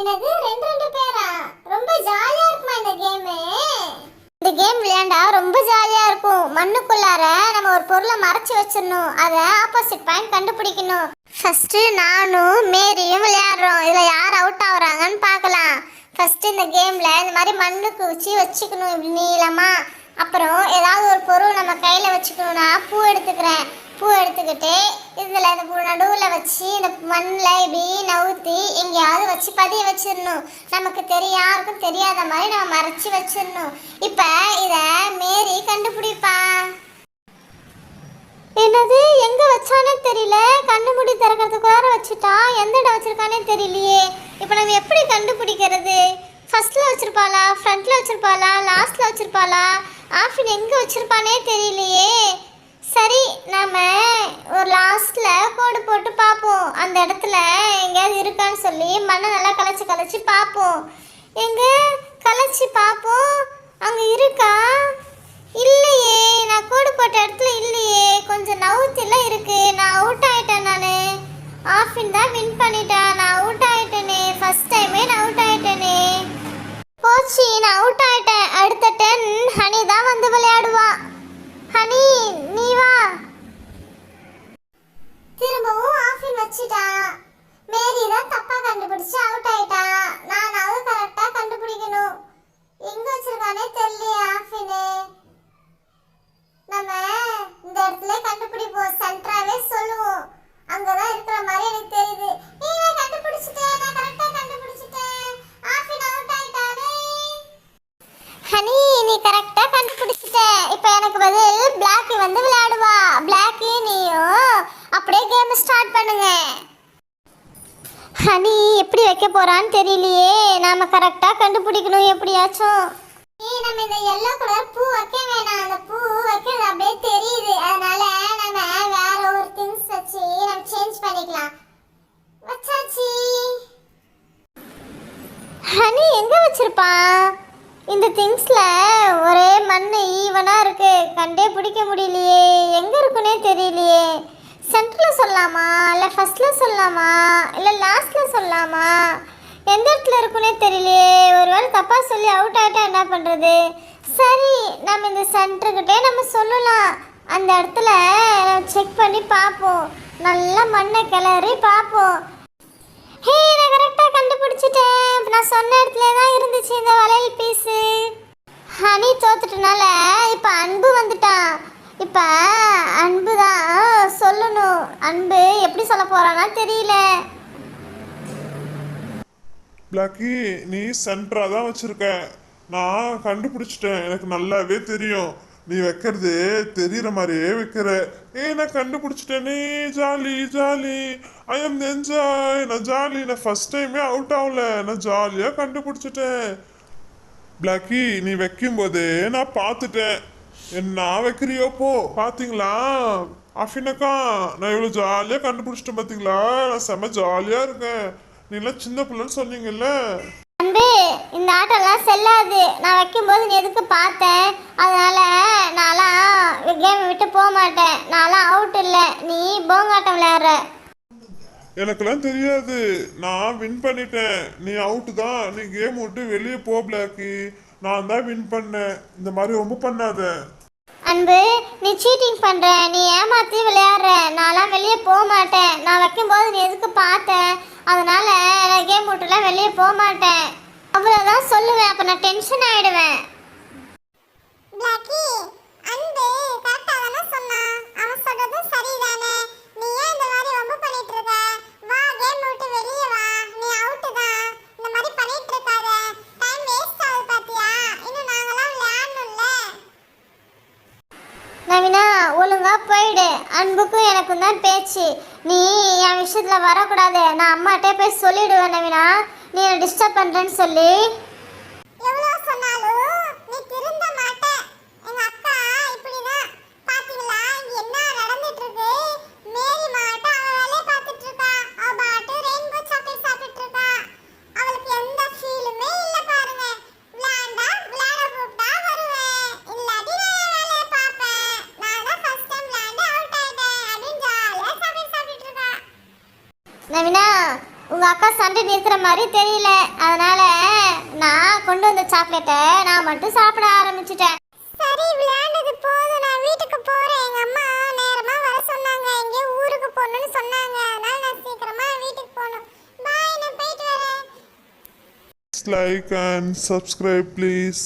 எனக்கு ரெண்டு ரெண்டு பேரா? ரொம்ப ஜாலியா இருக்குமா இந்த கேமு இந்த கேம் விளையாண்டா ரொம்ப ஜாலியா இருக்கும். மண்ணுக்குள்ளார நம்ம ஒரு பொருளை மறைச்சு வச்சிடணும். அதை ஆப்போசிட் பாயிண்ட் கண்டுபிடிக்கணும். ஃபர்ஸ்ட் நானும் மேரியும் விளையாடுறோம். இதுல யார் அவுட் ஆகுறாங்கன்னு பார்க்கலாம். ஃபர்ஸ்ட் இந்த கேம்ல இந்த மாதிரி மண்ணுக்கு வச்சு வச்சுக்கணும் இப்படி நீளமா. அப்புறம் ஏதாவது ஒரு பொருள் நம்ம கையில வச்சுக்கணும்னா பூ எடுத்துக்கிறேன். பூ எடுத்துக்கிட்டு இதில் இந்த நடுவில் வச்சு இந்த மண்ணில் இப்படி நவுத்தி எங்கேயாவது வச்சு பதிய வச்சிடணும். நமக்கு தெரிய யாருக்கும் தெரியாத மாதிரி நம்ம மறைச்சி வச்சிடணும். இப்போ இதை மேரி கண்டுபிடிப்பா. என்னது? எங்க வச்சானே தெரியல. கண்ணு முடி திறக்கிறதுக்கு வேற வச்சுட்டா. எந்த இடம் வச்சிருக்கானே தெரியலையே. இப்போ நம்ம எப்படி கண்டுபிடிக்கிறது? ஃபர்ஸ்ட்ல வச்சிருப்பாளா? ஃப்ரண்ட்ல வச்சிருப்பாளா? லாஸ்ட்ல வச்சிருப்பாளா? ஆஃபின் எங்க வச்சிருப்பானே தெரியலையே. சரி நாம ஒரு லாஸ்ட்டில் கோடு போட்டு பார்ப்போம் அந்த இடத்துல எங்கேயாவது இருக்கான்னு சொல்லி மண்ணை நல்லா கலைச்சி கலைச்சி பார்ப்போம் எங்கே? கலைச்சி பார்ப்போம் அங்கே இருக்கா? இல்லை நான் கோடு போட்ட இடத்துல இல்லையே கொஞ்சம் நவுத்திலாம் இருக்கு நான் அவுட் ஆயிட்டேன் நான் ஆஃபின் தான் வின் பண்ணிட்டேன் நான் அவுட் ஆயிட்டேனே ஃபர்ஸ்ட் டைமே நான் அவுட் ஆயிட்டேனே போச்சு நான் அவுட் ஆயிட்டேன் அடுத்த டென் ஹனி தான் வந்து விளையாடுவா மணி நீ வா. திரும்பவும் ஆஃபின் வச்சிட்டா. மேரி தான் தப்பா கண்டுபிடிச்சு அவுட் ஆயிடுச்சு நானாவது கரெக்டா கண்டுபிடிக்கணும் எங்க வச்சிருக்கானே தெரியலையே ஆஃபினு நம்ம இந்த இடத்துல கண்டுபிடிப்போம் சென்டராவே சொல்லுவோம் அங்கதான் இருக்கிற மாதிரி எனக்கு தெரியுது ஏய் நான் கண்டுபிடிச்சிட்டேன் நான் கரெக்டா கண்டுபிடிச்சிட்டேன் ஆஃபின் அவுட் ஆயிட்டானே ஹனி நீ கரெக்டா கண்டுபிடிச்சிட்ட இப்போ எனக்கு பதில் பிளாக்கி வந்து விளையாடுவா பிளாக்கி நீயும் அப்படியே கேம் ஸ்டார்ட் பண்ணுங்க. ஹனி எப்படி வைக்க போறான்னு தெரியலையே. நாம கரெக்டா கண்டுபிடிக்கணும் எப்படியாச்சும். ஏய் நம்ம இந்த எல்லோ கலர் பூ வைக்க வேணாம். அந்த பூ வைக்கிறது அப்படியே தெரியுது. அதனால நம்ம வேற ஒரு திங்ஸ் வச்சு நம்ம சேஞ்ச் பண்ணிக்கலாம். வச்சாச்சு. ஹனி எங்க வச்சிருப்பான்? இந்த திங்ஸ்ல ஒரே மண் ஈவனா இருக்கு. கண்டே பிடிக்க முடியலையே. எங்க இருக்குன்னே தெரியலையே. சென்டரில் சொல்லலாமா? இல்லை ஃபஸ்ட்டில் சொல்லலாமா? இல்லை லாஸ்ட்டில் சொல்லலாமா? எந்த இடத்துல இருக்குன்னே தெரியலையே. ஒரு வாரம் தப்பாக சொல்லி அவுட் ஆகிட்டா என்ன பண்ணுறது சரி நம்ம இந்த சென்டர்கிட்டே நம்ம சொல்லலாம். அந்த இடத்துல செக் பண்ணி பார்ப்போம். நல்லா மண்ணை கிளறி பார்ப்போம். ஹே நான் கரெக்டாக கண்டுபிடிச்சிட்டேன். நான் சொன்ன இடத்துல தான் இருந்துச்சு இந்த வளையல் பீஸு ஹனி தோத்துட்டனால இப்போ அன்பு வந்துட்டான். இப்போ அன்பு தான் சொல்லணும். அன்பு எப்படி சொல்ல போறானா தெரியல. பிளாக்கி நீ சென்டரா தான் வச்சிருக்க. நான் கண்டுபிடிச்சிட்டேன். எனக்கு நல்லாவே தெரியும். நீ வைக்கிறது தெரியற மாதிரியே வைக்கிற. ஏ நான் கண்டுபிடிச்சிட்டேனே. Jolly jolly. I am enjoy நான் ஜாலி. நான் ஃபர்ஸ்ட் டைமே அவுட் ஆகல. நான் ஜாலியாக கண்டுபிடிச்சிட்டேன். பிளாக்கி நீ வைக்கும்போதே நான் பார்த்துட்டேன். என்ன வைக்கிறியோ போ. பார்த்தீங்களா அஃபினக்கா நான் இவ்வளோ ஜாலியாக கண்டுபிடிச்சிட்டேன் பார்த்தீங்களா நான் செம்ம ஜாலியாக இருக்கேன். நீலாம் சின்ன பிள்ளைன்னு சொன்னீங்கல்ல? அன்பு இந்த ஆட்டம்லாம் செல்லாது. நான் வைக்கும்போது நீ எதுக்கு பார்த்தேன் அதனால நான்லாம் கேம் விட்டு போக மாட்டேன். நான்லாம் அவுட் இல்லை. நீ போங்காட்டம் விளையாடுற. எனக்கெல்லாம் தெரியாது. நான் வின் பண்ணிட்டேன். நீ அவுட்டு தான். நீ கேம் விட்டு வெளியே போ பிளாக்கி. நான் தான் வின் பண்ணேன். இந்த மாதிரி ரொம்ப பண்ணாத. அன்பு நீ சீட்டிங் பண்ற நீ ஏமாத்தி விளையாடுற. நான்லாம் வெளியே போக மாட்டேன். நான் வைக்கும்போது நீ எதுக்கு பார்த்த? அதனால நான் கேம் விட்டுலாம் வெளியே போக மாட்டேன். அவ்வளோதான் சொல்லுவேன். அப்போ நான் டென்ஷன் ஆயிடுவேன். நவீனா ஒழுங்கா போயிடு. அன்புக்கும் எனக்கும் தான் பேச்சு. நீ என் விஷயத்துல வரக்கூடாது. நான் அம்மாட்டே போய் சொல்லிடுவேன் நவீனா. நீ என்ன டிஸ்டர்ப் பண்றேன்னு சொல்லி. எவ்வளோ சொன்னாலும் நீ திருந்த மாட்ட எங்க அக்கா இப்படிதான் பாத்தீங்களா இங்க என்ன நடந்துட்டு இருக்கு மேரி மாட்ட அவ வேலைய பார்த்துட்டு இருக்கா அவ பாட்டு ரெயின்போ சாக்லேட் சாப்பிட்டுட்டு இருக்கா அவளுக்கு எந்த ஃபீலுமே இல்ல பாருங்க விளையாண்டா விளையாட கூப்பிட்டா வருவேன் இல்லாட்டி நான் என் வேலைய பார்ப்பேன் நான் தான் ஃபர்ஸ்ட் டைம் விளையாண்டு அவுட் ஆயிட்டேன் அப்படின்னு ஜாலியா சாக்லேட் சாப்பிட்டுட்டு இருக்கா நவீனா உங்க அக்கா சண்டை நிறுத்துற மாதிரி தெரியல. அதனால நான் கொண்டு வந்த சாக்லேட்டை நான் மட்டும் சாப்பிட ஆரம்பிச்சிட்டேன். சரி விளையாண்டது போதும். நான் வீட்டுக்கு போறேன். எங்க அம்மா நேரமா வர சொன்னாங்க. எங்கேயோ ஊருக்கு போகணும்னு சொன்னாங்க. அதனால நான் சீக்கிரமா வீட்டுக்கு போகணும். பாய் நான் போயிட்டு வரேன். Like and subscribe please.